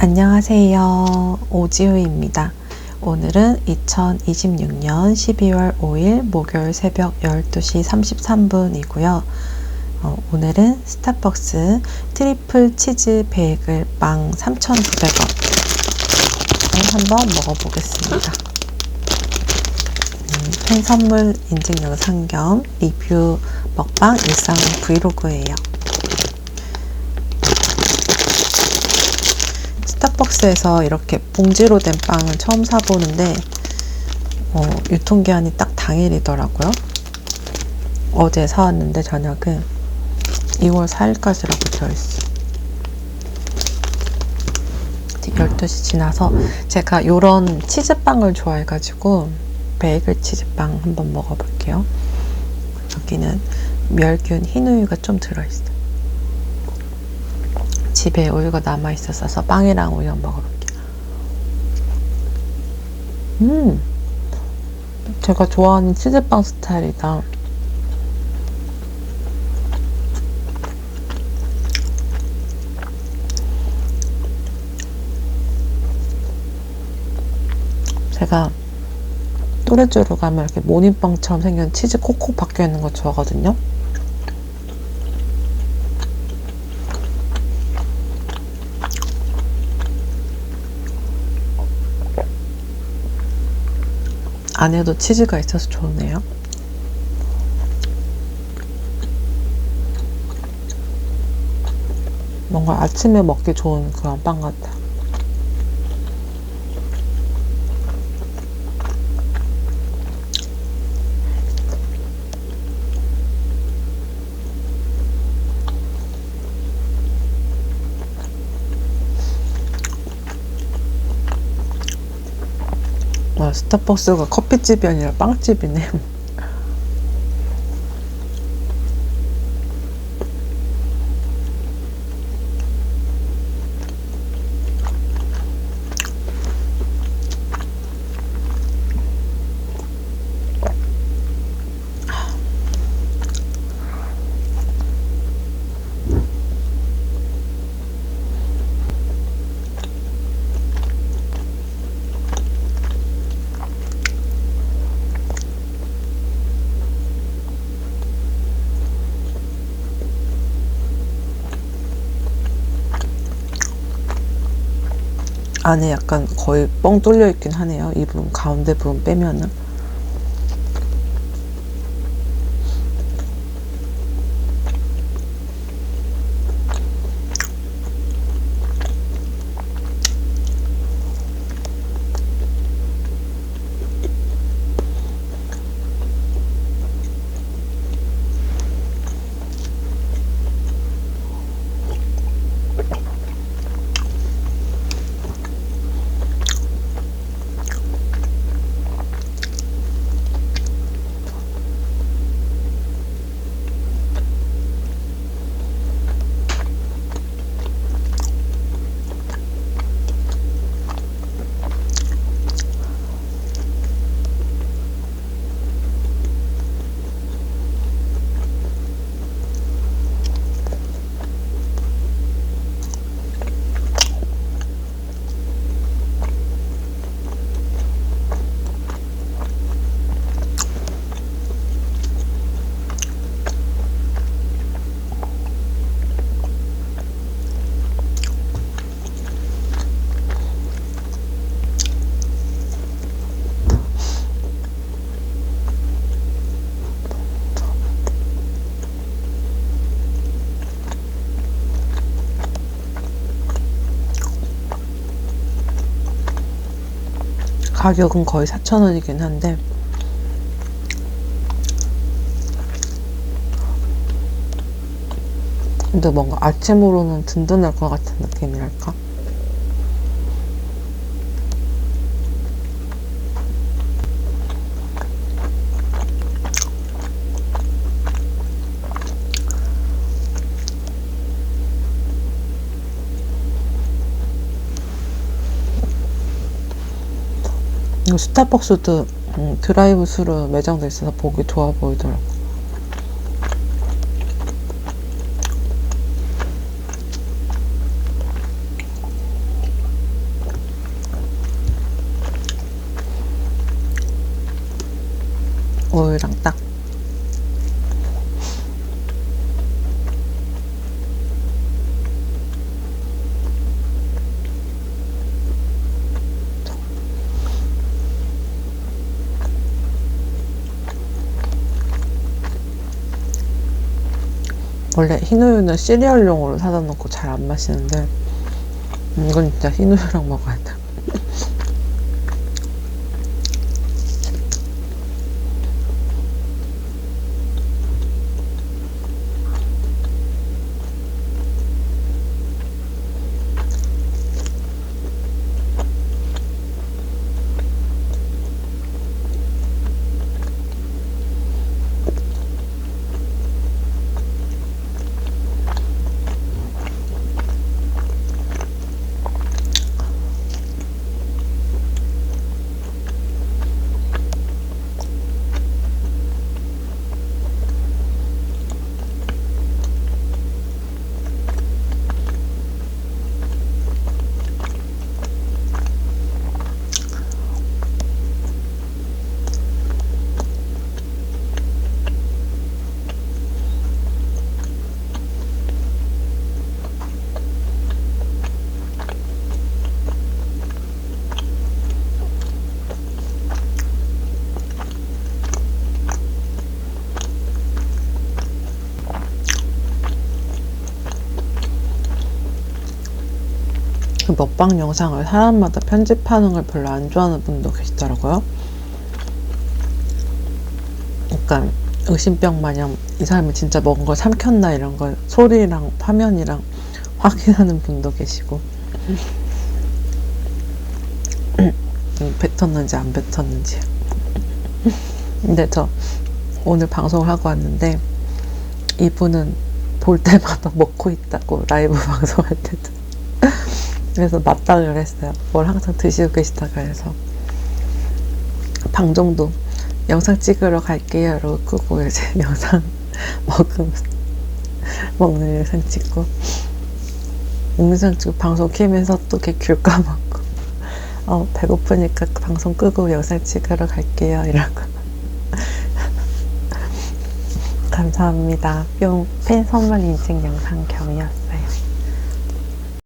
안녕하세요. 오지우입니다. 오늘은 2026년 12월 5일 목요일 새벽 12시 33분이고요. 어, 오늘은 스타벅스 트리플 치즈 베이글 빵 3,900원 한번 먹어보겠습니다. 음, 팬 선물 인증 영상 겸 리뷰 먹방 일상 브이로그예요. 스타벅스에서 이렇게 봉지로 된 빵을 처음 사보는데 어, 유통기한이 딱 당일이더라고요. 어제 사왔는데 저녁은 2월 4일까지라고 되어있어. 12시 지나서 제가 요런 치즈빵을 좋아해가지고 베이글 치즈빵 한번 먹어볼게요. 여기는 멸균 흰우유가 좀 들어있어요. 집에 우유가 남아 있었어서 빵이랑 우유 먹어볼게요. 음, 제가 좋아하는 치즈빵 스타일이다. 제가 또레쥬르 가면 이렇게 모닝빵처럼 생긴 치즈 콕콕 박혀 있는 거 좋아하거든요. 안에도 치즈가 있어서 좋네요. 뭔가 아침에 먹기 좋은 그런 빵 같아. 와, 스타벅스가 커피집이 아니라 빵집이네. 안에 약간 거의 뻥 뚫려 있긴 하네요. 이 부분 가운데 부분 빼면은. 가격은 거의 4,000원이긴 한데 근데 뭔가 아침으로는 든든할 것 같은 느낌이랄까? 스타벅스도 음, 드라이브 스루 매장도 있어서 보기 좋아 보이더라고. 오이랑 딱 원래 흰우유는 시리얼용으로 사다 놓고 잘 안 마시는데 음, 이건 진짜 흰우유랑 먹어야 돼. 그 먹방 영상을 사람마다 편집하는 걸 별로 안 좋아하는 분도 계시더라고요. 약간 의심병 마냥 이 사람이 진짜 먹은 걸 삼켰나 이런 걸 소리랑 화면이랑 확인하는 분도 계시고. 음, 뱉었는지 안 뱉었는지. 근데 저 오늘 방송을 하고 왔는데 이분은 볼 때마다 먹고 있다고 라이브 방송할 때도 그래서 맞닥을 했어요. 뭘 항상 드시고 계시다가 해서 방송도 영상 찍으러 갈게요. 이러고 끄고 이제 영상 먹으면 먹는 영상 찍고 영상 찍고 방송 키면서 또 이렇게 귤 까먹고 어 배고프니까 방송 끄고 영상 찍으러 갈게요. 이러고 감사합니다. 뿅 팬 선물 인증 영상 겸이었어요.